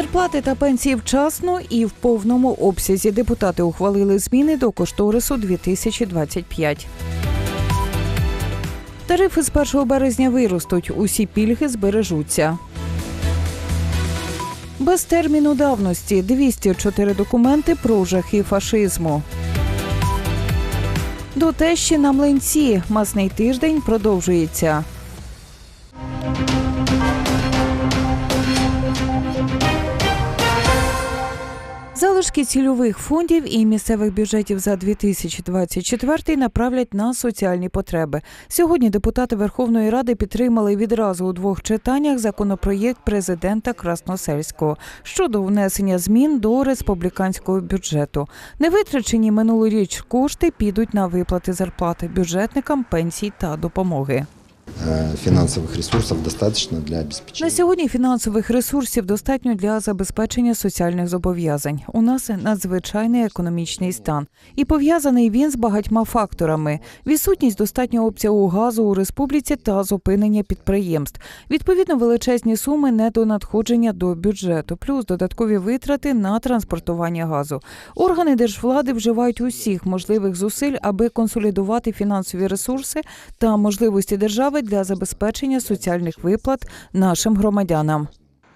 Зарплати та пенсії вчасно і в повному обсязі депутати ухвалили зміни до кошторису 2025. Тарифи з 1 березня виростуть, усі пільги збережуться. Без терміну давності 204 документи про жахи фашизму. До тещі на млинці масний тиждень продовжується. Залишки цільових фондів і місцевих бюджетів за 2024 направлять на соціальні потреби. Сьогодні депутати Верховної Ради підтримали відразу у двох читаннях законопроєкт президента Красносельського щодо внесення змін до республіканського бюджету. Невитрачені минулоріч кошти підуть на виплати зарплати бюджетникам, пенсій та допомоги. Э, финансовых ресурсов достаточно для На сьогодні фінансових ресурсів достатньо для забезпечення соціальних зобов'язань. У нас надзвичайний економічний стан, і пов'язаний він з багатьма факторами: відсутність достатнього обсягу газу у республіці та зупинення підприємств. Відповідно, величезні суми недонадходження до бюджету, плюс додаткові витрати на транспортування газу. Органи держвлади вживають усіх можливих зусиль, аби консолідувати фінансові ресурси та можливості держави для забезпечення соціальних виплат нашим громадянам.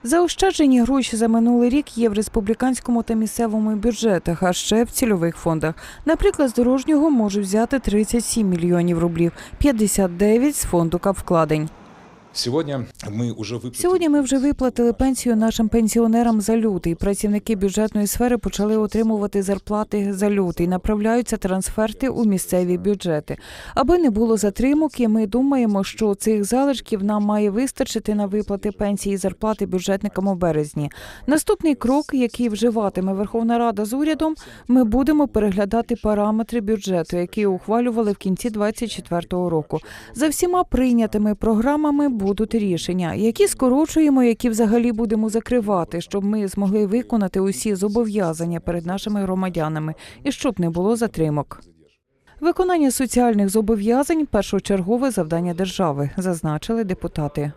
Заощаджені гроші за минулий рік є в республіканському та місцевому бюджетах, а ще в цільових фондах. Наприклад, з дорожнього можуть взяти 37 мільйонів рублів, 59 з фонду капвкладень. Сегодня мы уже выплатили... Сьогодні ми вже виплатили пенсію нашим пенсіонерам за лютий. Працівники бюджетної сфери почали отримувати зарплати за лютий. Направляються трансферти у місцеві бюджети. Аби не було затримок, і ми думаємо, що цих залишків нам має вистачити на виплати пенсії і зарплати бюджетникам у березні. Наступний крок, який вживатиме Верховна Рада з урядом, ми будемо переглядати параметри бюджету, які ухвалювали в кінці 2024 року. За всіма прийнятими програмами будуть рішення, які скорочуємо, які взагалі будемо закривати, щоб ми змогли виконати усі зобов'язання перед нашими громадянами і щоб не було затримок. Виконання соціальних зобов'язань першочергове завдання держави, зазначили депутати.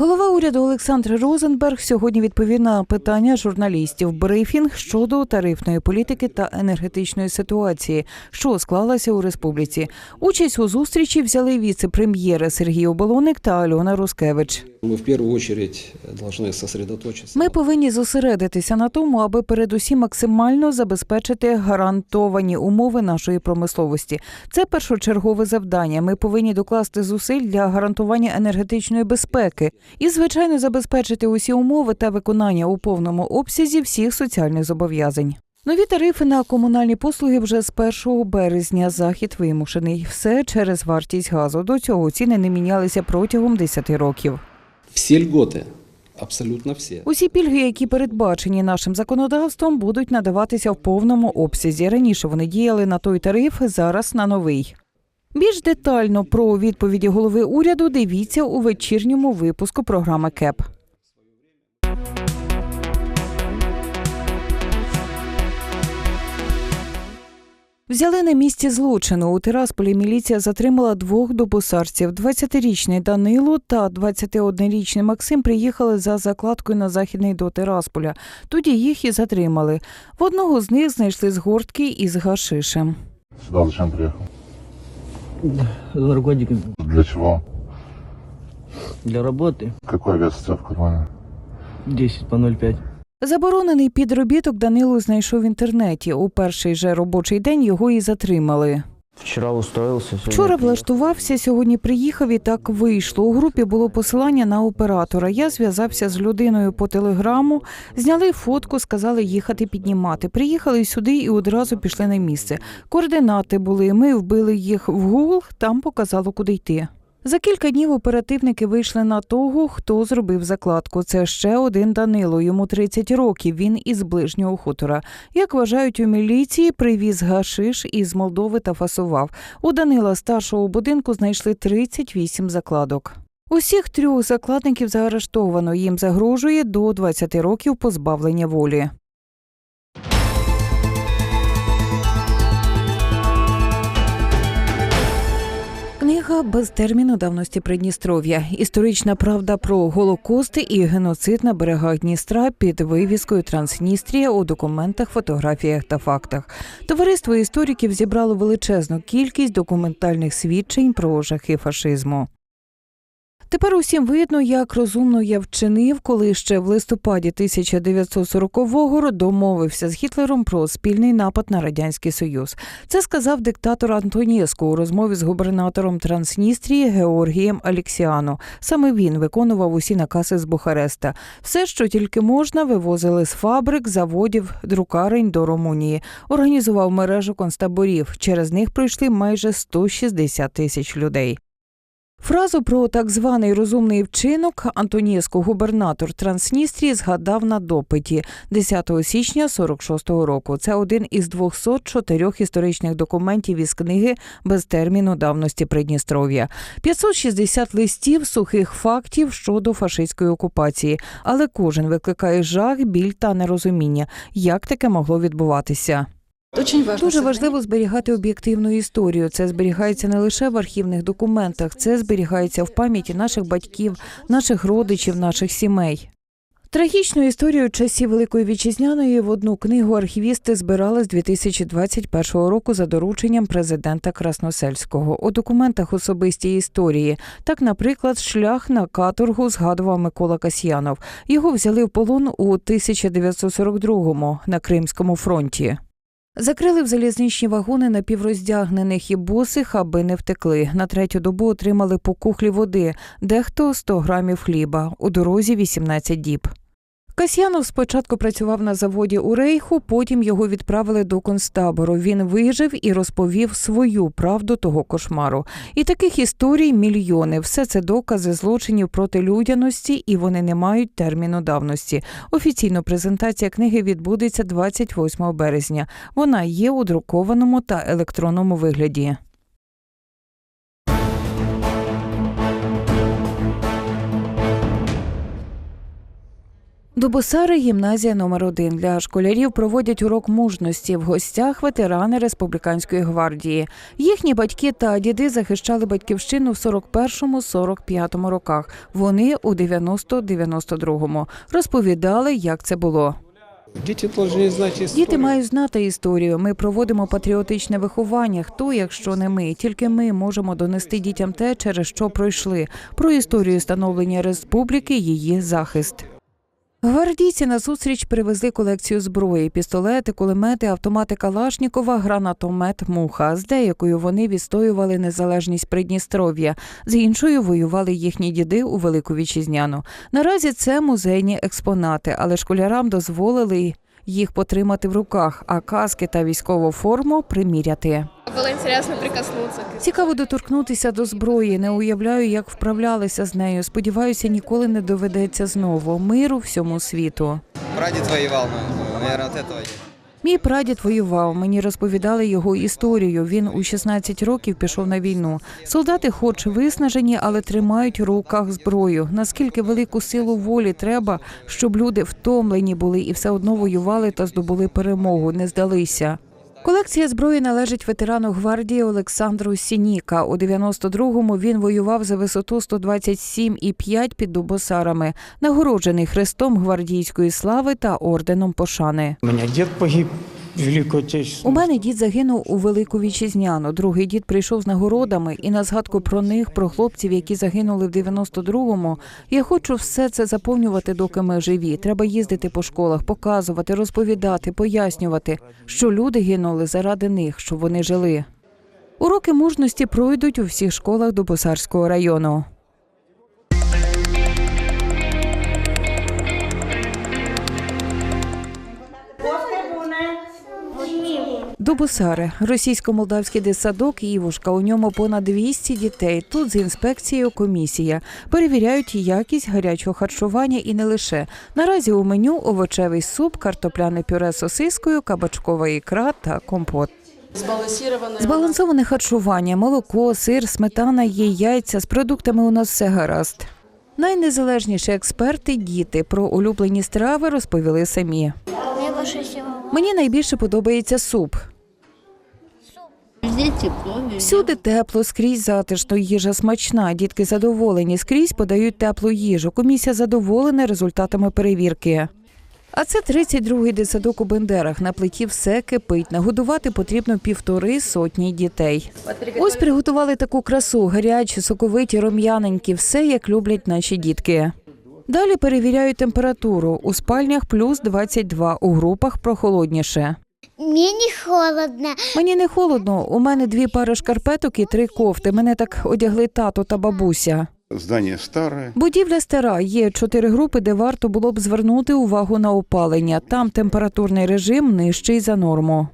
Голова уряду Олександр Розенберг сьогодні відповів на питання журналістів. Брифінг щодо тарифної політики та енергетичної ситуації, що склалася у республіці. Участь у зустрічі взяли віце-прем'єри Сергій Оболоник та Альона Рускевич. Мы в первую очередь должны сосредоточиться. Ми повинні зосередитися на тому, аби передусім максимально забезпечити гарантовані умови нашої промисловості. Це першочергове завдання. Ми повинні докласти зусиль для гарантування енергетичної безпеки і, звичайно, забезпечити усі умови та виконання у повному обсязі всіх соціальних зобов'язань. Нові тарифи на комунальні послуги вже з 1 березня. Захід вимушений. Все через вартість газу. До цього ціни не мінялися протягом 10 років. Все льготы, абсолютно все. Усі пільги, які передбачені нашим законодавством, будуть надаватися в повному обсязі. Раніше вони діяли на той тариф, зараз на новий. Більш детально про відповіді голови уряду дивіться у вечірньому випуску програми КЕП. Взяли на місці злочину. У Тирасполі міліція затримала двох добосарців. 20-річний Данило та 21-річний Максим приїхали за закладкою на західний до Тирасполя. Тоді їх і затримали. В одного з них знайшли згортки із гашишем. Сюда зачем приехал? За наркотиками. Для чего? Для работы Какой вес у тебя в кармане? 10 по 0,5. Заборонений підробіток Данило знайшов в інтернеті. У перший же робочий день його і затримали. Вчера устроївся. Вчора влаштувався, сьогодні приїхав і так вийшло. У групі було посилання на оператора. Я зв'язався з людиною по телеграму, зняли фотку, сказали їхати піднімати. Приїхали сюди і одразу пішли на місце. Координати були. Ми вбили їх в Google, там показало, куди йти. За кілька днів оперативники вийшли на того, хто зробив закладку. Це ще один Данило. Йому 30 років. Він із ближнього хутора. Як вважають у міліції, привіз гашиш із Молдови та фасував. У Данила старшого будинку знайшли 38 закладок. Усіх трьох закладників заарештовано. Їм загрожує до 20 років позбавлення волі. Без терміну давності Придністров'я. Історична правда про голокости і геноцид на берегах Дністра під вивіскою Трансністрія у документах, фотографіях та фактах. Товариство істориків зібрало величезну кількість документальних свідчень про жахи фашизму. Тепер усім видно, як розумно я вчинив, коли ще в листопаді 1940-го домовився з Гітлером про спільний напад на радянський союз. Це сказав диктатор Антонєску у розмові з губернатором Трансністрії Георгієм Аліксіану. Саме він виконував усі накази з Бухареста. Все, що тільки можна, вивозили з фабрик, заводів, друкарень до Румунії. Організував мережу концтаборів. Через них пройшли майже 160 тисяч людей. Фразу про так званий розумний вчинок Антонєску, губернатор Трансністрії, згадав на допиті 10 січня 46-го року. Це один із 204 історичних документів із книги без терміну давності Придністров'я. 560 листів сухих фактів щодо фашистської окупації, але кожен викликає жах, біль та нерозуміння, як таке могло відбуватися. Дуже важливо зберігати об'єктивну історію. Це зберігається не лише в архівних документах, це зберігається в пам'яті наших батьків, наших родичів, наших сімей. Трагічну історію часів Великої Вітчизняної в одну книгу архівісти збирали з 2021 року за дорученням президента Красносельського. У документах особисті історії. Так, наприклад, шлях на каторгу згадував Микола Касьянов. Його взяли в полон у 1942-му на Кримському фронті. Закрили в залізничні вагони напівроздягнених і босих, аби не втекли. На третю добу отримали по кухлі води, дехто 100 грамів хліба, у дорозі 18 діб. Касьянов спочатку працював на заводі у Рейху, потім його відправили до концтабору. Він вижив і розповів свою правду того кошмару. І таких історій мільйони. Все це докази злочинів проти людяності, і вони не мають терміну давності. Офіційно презентація книги відбудеться 28 березня. Вона є у друкованому та електронному вигляді. Дубосари гімназія номер 1 Для школярів проводять урок мужності. В гостях ветерани республіканської гвардії. Їхні батьки та діди захищали батьківщину в 41-45 роках. Вони у 90-92. Розповідали, як це було. Должны знать историю. Діти мають знати історію. Ми проводимо патріотичне виховання. Хто, якщо не ми? Тільки ми можемо донести дітям те, через що пройшли. Про історію становлення республіки, її захист. Гвардійці на зустріч привезли колекцію зброї: пістолети, кулемети, автомати Калашнікова, гранатомет Муха. З деякою вони відстоювали незалежність Придністров'я, з іншою воювали їхні діди у Велику Вітчизняну. Наразі це музейні експонати, але школярам дозволили їх потримати в руках, а каски та військову форму приміряти. Було цікаво прикоснутися. Цікаво доторкнутися до зброї. Не уявляю, як вправлялися з нею. Сподіваюся, ніколи не доведеться знову. Миру всьому світу. Раді твої ну, наверное, цього этого. Мій прадід воював. Мені розповідали його історію. Він у 16 років пішов на війну. Солдати, хоч виснажені, але тримають у руках зброю. Наскільки велику силу волі треба, щоб люди втомлені були і все одно воювали та здобули перемогу, не здалися. Колекція зброї належить ветерану гвардії Олександру Сініка. У 92-му він воював за висоту 127,5 під Дубосарами, нагороджений хрестом гвардійської слави та орденом пошани. У меня дед погиб У мене дід загинув у Велику Вітчизняну. Другий дід прийшов з нагородами, і на згадку про них, про хлопців, які загинули в 92-му, я хочу все це заповнювати, доки ми живі. Треба їздити по школах, показувати, розповідати, пояснювати, що люди гинули заради них, щоб вони жили. Уроки мужності пройдуть у всіх школах Дубосарського району. Дубосари, російсько-молдавський дитсадок Івушка. У ньому понад 200 дітей. Тут з інспекцією комісія перевіряють якість гарячого харчування і не лише. Наразі у меню овочевий суп, картопляне пюре з сосискою, кабачкова ікра та компот. сбалансированное. Збалансоване харчування, молоко, сир, сметана, є яйця. З продуктами у нас все гаразд. Найнезалежніші експерти діти про улюблені страви розповіли самі. Мені найбільше подобається суп. Всюди тепло, скрізь затишно, їжа смачна. Дітки задоволені, скрізь подають теплу їжу. Комісія задоволена результатами перевірки. А це 32-й дитсадок у Бендерах. На плиті все кипить. Нагодувати потрібно півтори сотні дітей. Ось приготували таку красу, гарячі, соковиті, рум'яненькі, все як люблять наші дітки. Далі перевіряють температуру. У спальнях плюс 22, у групах прохолодніше. Мені холодно. Мені не холодно. У мене дві пари шкарпеток і три кофти. Мене так одягли тато та бабуся. Здание старое. Будівля стара. Є чотири групи, де варто було б звернути увагу на опалення. Там температурний режим нижчий за норму.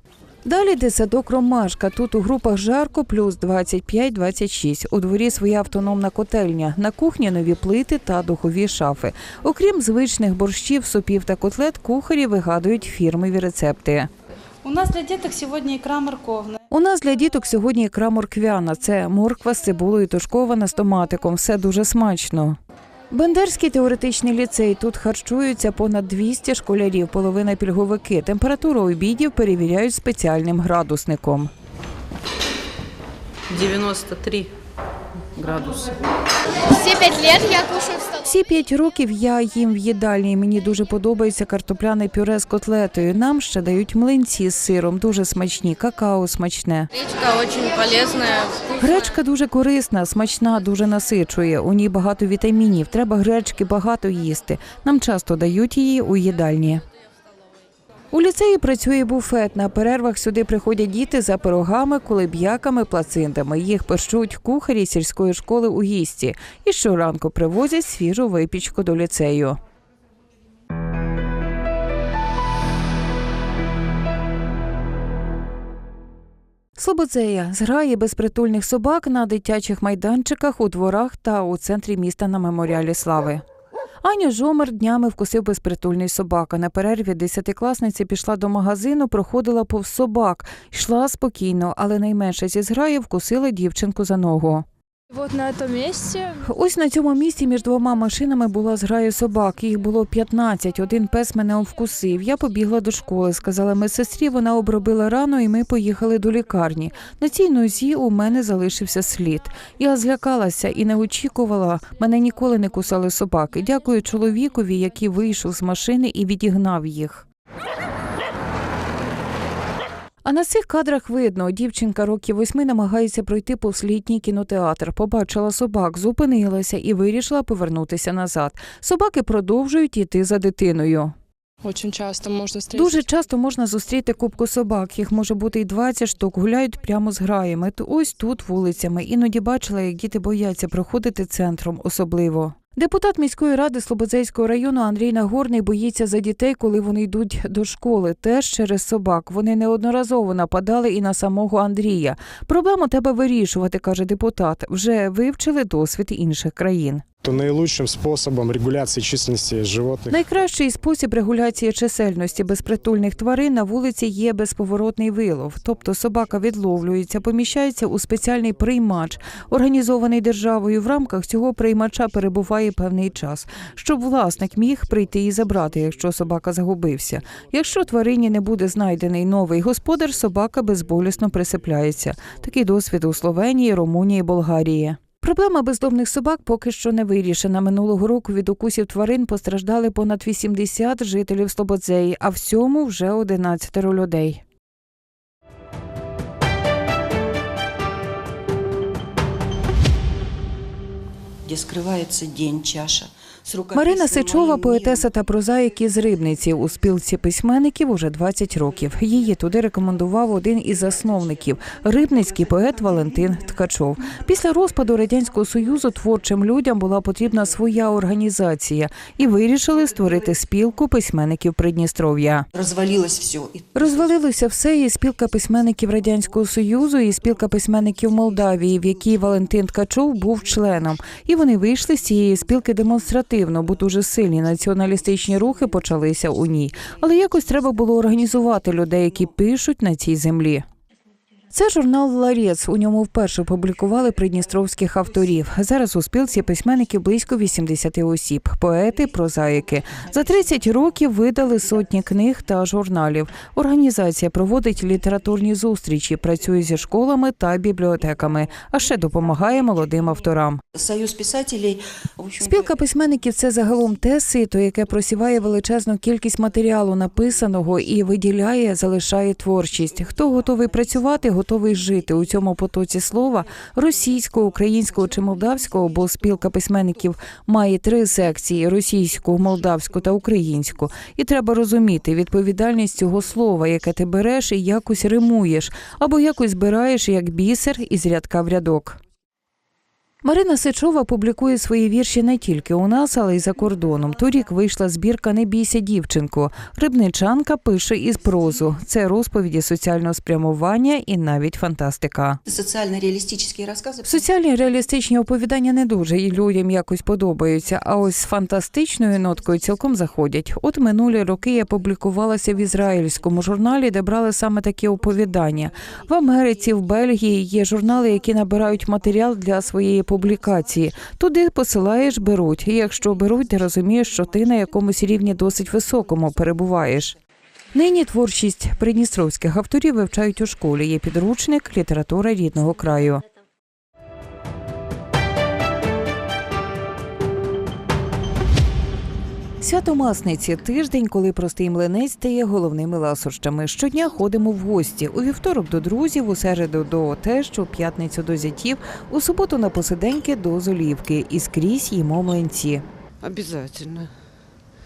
Далі дитсадок Ромашка. Тут у групах жарко плюс 25-26. У дворі своя автономна котельня. На кухні нові плити та духові шафи. Окрім звичних борщів, супів та котлет, кухарі вигадують фірмові рецепти. У нас для деток сегодня икра морковная. У нас для діток сьогодні ікра морквяна. Це морква з цибулею тушкована з томатиком. Все дуже смачно. Бендерський теоретичний ліцей. Тут харчуються понад 200 школярів, половина пільговики. Температуру обідів перевіряють спеціальним градусником. 93 градуса. Все пять лет я кушаю в. Всі п'ять років я їм в їдальні. Мені дуже подобається картопляне пюре з котлетою. Нам ще дають млинці з сиром, дуже смачні, какао смачне. Гречка очень полезная, вкусная. Гречка дуже корисна, смачна, дуже насичує. У ній багато вітамінів. Треба гречки багато їсти. Нам часто дають її у їдальні. У ліцеї працює буфет. На перервах сюди приходять діти за пирогами, кулеб'яками, плацинтами. Їх печуть кухарі сільської школи у гісті і щоранку привозять свіжу випічку до ліцею. Слободзея зграє безпритульних собак на дитячих майданчиках у дворах та у центрі міста на меморіалі слави. Аню Жомер днями вкусив безпритульний собака. На перерві десятикласниця пішла до магазину, проходила повз собак, йшла спокійно, але найменше зі зграї вкусила дівчинку за ногу. Вот на этом месте Ось на цьому місці між двома машинами була зграя собак. Їх було 15. Один пес мене вкусив. Я побігла до школи. Сказала медсестрі, вона обробила рану, і ми поїхали до лікарні. На цій нозі у мене залишився слід. Я злякалася і не очікувала. Мене ніколи не кусали собаки. Дякую чоловікові, який вийшов з машини і відігнав їх. А на цих кадрах видно, дівчинка років восьми намагається пройти повз літній кінотеатр. Побачила собак, зупинилася і вирішила повернутися назад. Собаки продовжують іти за дитиною. очень часто можно. Дуже часто можна зустріти кубку собак. Їх може бути і 20 штук. Гуляють прямо з граями. То ось тут вулицями. Іноді бачила, як діти бояться проходити центром, особливо. Депутат міської ради Слободзейського району Андрій Нагорний боїться за дітей, коли вони йдуть до школи, теж через собак. Вони неодноразово нападали і на самого Андрія. Проблему треба вирішувати, каже депутат. Вже вивчили досвід інших країн. То наилучшим способом регуляции численности животных Найкращий спосіб регуляції чисельності безпритульних тварин на вулиці є безповоротний вилов. Тобто собака відловлюється, поміщається у спеціальний приймач, організований державою. В рамках цього приймача перебуває певний час, щоб власник міг прийти і забрати, якщо собака загубився. Якщо тварині не буде знайдений новий господар, собака безболісно присипляється. Такий досвід у Словенії, Румунії, Болгарії. Проблема бездомних собак поки що не вирішена. Минулого року від укусів тварин постраждали понад 80 жителів Слободзеї, а в цьому вже 11 людей. Где скрывается день, чаша. Марина Сичова, поетеса та прозаїк із Рибниці у спілці письменників уже 20 років. Її туди рекомендував один із засновників рибницький поет Валентин Ткачов. Після розпаду радянського союзу творчим людям була потрібна своя організація, і вирішили створити спілку письменників Придністров'я. Развалилось все. Розвалилося все і спілка письменників радянського союзу, і спілка письменників Молдавії, в якій Валентин Ткачов був членом. І вони вийшли з цієї спілки демонстративно, бо дуже сильні націоналістичні рухи почалися у ній. Але якось треба було організувати людей, які пишуть на цій землі. Це журнал Ларець. У ньому вперше опублікували придністровських авторів. Зараз у спілці письменників близько 80 осіб, поети, прозаїки. За 30 років видали сотні книг та журналів. Організація проводить літературні зустрічі, працює зі школами та бібліотеками, а ще допомагає молодим авторам. Союз писателей, в Спілка письменників це загалом те сито, яке просіває величезну кількість матеріалу написаного і виділяє, залишає творчість. Хто готовий працювати, готовий жити у цьому потоці слова російського, українського чи молдавського, бо спілка письменників має три секції: російську, молдавську та українську. І треба розуміти відповідальність цього слова, яке ти береш і якось римуєш, або якось збираєш як бісер із рядка в рядок. Марина Сичова публікує свої вірші не тільки у нас, але й за кордоном. Торік вийшла збірка Не бійся, дівчинко. Рибничанка пише із прозу. Це розповіді соціального спрямування і навіть фантастика. социально-реалистические рассказы. Соціальні реалістичні оповідання не дуже і людям якось подобаються, а ось з фантастичною ноткою цілком заходять. От минулі роки я публікувалася в ізраїльському журналі, де брали саме такі оповідання. В Америці, в Бельгії є журнали, які набирають матеріал для своєї публікації. Туди посилаєш, беруть. І якщо беруть, ти розумієш, що ти на якомусь рівні досить високому перебуваєш. Нині творчість придністровських авторів вивчають у школі. Є підручник література рідного краю. Свято Масниці тиждень, коли простий млинець стає головними ласощами. Щодня ходимо в гості. У вівторок до друзів, у середу до тещ, у п'ятницю до зятів, у суботу на посиденьки до золівки. І скрізь їмо млинці. Обязательно.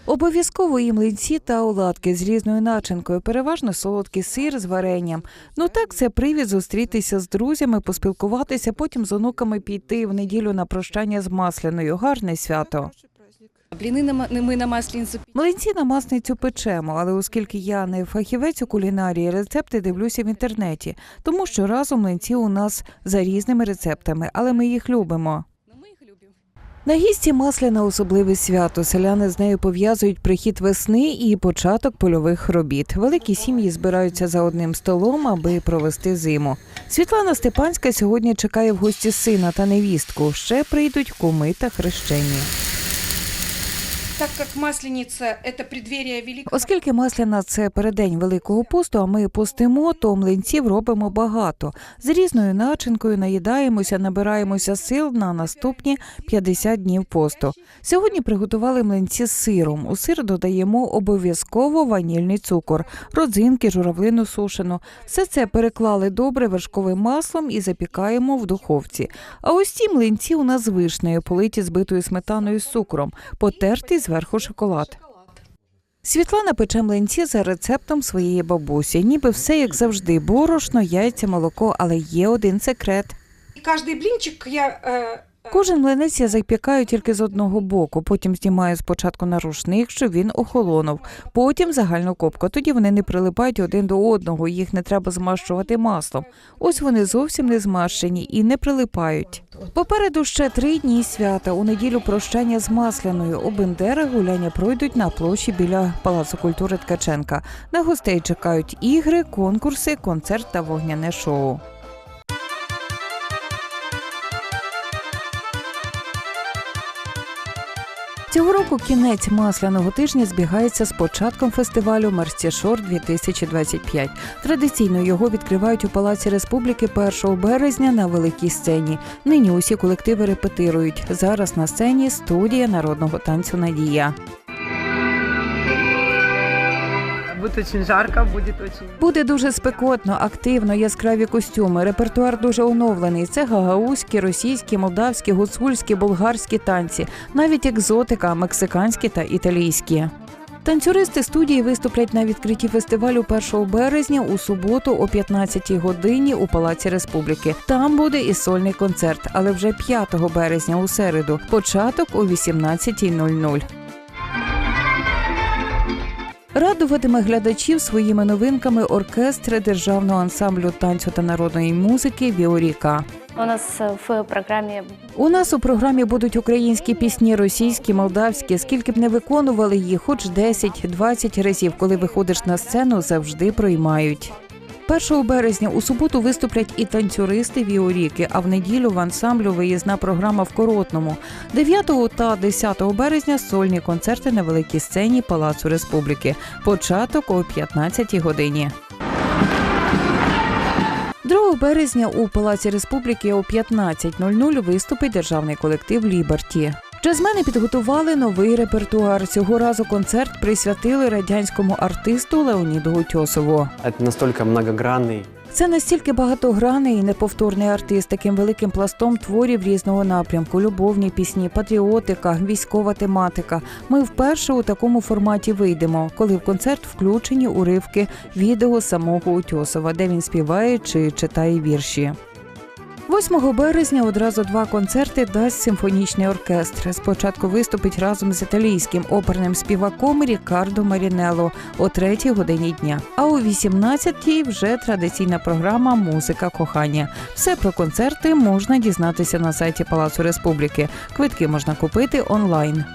Обов'язково і млинці та оладки з різною начинкою, переважно солодкий сир з варенням. Ну так, це привід зустрітися з друзями, поспілкуватися, потім з онуками піти в неділю на прощання з масляною. Гарне свято. Бліни на, ма- ми на масленицю Млинці на масницю печемо, але оскільки я не фахівець у кулінарії, рецепти дивлюся в інтернеті. Тому що разом млинці у нас за різними рецептами, але ми їх любимо. Ну, ми їх любимо. На гісті масляна особливе свято. Селяни з нею пов'язують прихід весни і початок польових робіт. Великі сім'ї збираються за одним столом, аби провести зиму. Світлана Степанська сьогодні чекає в гості сина та невістку. Ще прийдуть куми та хрещені. Так як маслениця – це преддверие великого... Оскільки масляна це переддень великого посту, а ми постимо, то млинців робимо багато. З різною начинкою наїдаємося, набираємося сил на наступні 50 днів посту. Сьогодні приготували млинці з сиром. У сир додаємо обов'язково ванільний цукор, родзинки, журавлину сушену. Все це переклали добре вершковим маслом і запікаємо в духовці. А ось ці млинці у нас з вишнею, политі збитою сметаною з цукром, потертий зверху шоколад. Світлана пече млинці за рецептом своєї бабусі. Ніби все як завжди: борошно, яйця, молоко, але є один секрет. І блінчик я... Кожен млинець я запікаю тільки з одного боку. Потім знімаю спочатку на рушник, щоб він охолонув. Потім загальну копку. Тоді вони не прилипають один до одного. Їх не треба змащувати маслом. Ось вони зовсім не змащені і не прилипають. Попереду ще три дні свята. У неділю прощання з масляною. У Бендера гуляння пройдуть на площі біля Палацу культури Ткаченка. На гостей чекають ігри, конкурси, концерт та вогняне шоу. Цього року кінець масляного тижня збігається з початком фестивалю Мерстішор 2025 Традиційно його відкривають у Палаці Республіки 1 березня на великій сцені. Нині усі колективи репетирують. Зараз на сцені студія народного танцю Надія. Буде дуже жарко, буде дуже... Буде дуже спекотно, активно, яскраві костюми. Репертуар дуже оновлений. Це гагаузькі, російські, молдавські, гуцульські, болгарські танці, навіть екзотика, мексиканські та італійські. Танцюристи студії виступлять на відкритті фестивалю 1 березня у суботу о 15-й годині у Палаці Республіки. Там буде і сольний концерт, але вже 5 березня у середу. Початок о 18.00. Радуватиме глядачів своїми новинками оркестр державного ансамблю танцю та народної музики Віоріка. У нас в програмі У нас у програмі будуть українські пісні, російські, молдавські. Скільки б не виконували їх, хоч 10-20 разів, коли виходиш на сцену, завжди проймають. 1 березня у суботу виступлять і танцюристи Віоріки, а в неділю в ансамблю виїзна програма в Коротному. 9 та 10 березня сольні концерти на великій сцені Палацу Республіки. Початок о 15-й годині. 2 березня у Палаці Республіки о 15.00 виступить державний колектив Ліберті. Джазмени підготували новий репертуар. Цього разу концерт присвятили радянському артисту Леоніду Утьосову. Это настолько многогранный Це настільки багатогранний і неповторний артист, таким великим пластом творів різного напрямку: любовні пісні, патріотика, військова тематика. Ми вперше у такому форматі вийдемо, коли в концерт включені уривки відео самого Утьосова, де він співає чи читає вірші. 8 березня одразу два концерти дасть симфонічний оркестр. Спочатку виступить разом з італійським оперним співаком Рікардо Марінелло о 3 годині дня. А о 18-й вже традиційна програма Музика кохання. Все про концерти можна дізнатися на сайті Палацу Республіки. Квитки можна купити онлайн.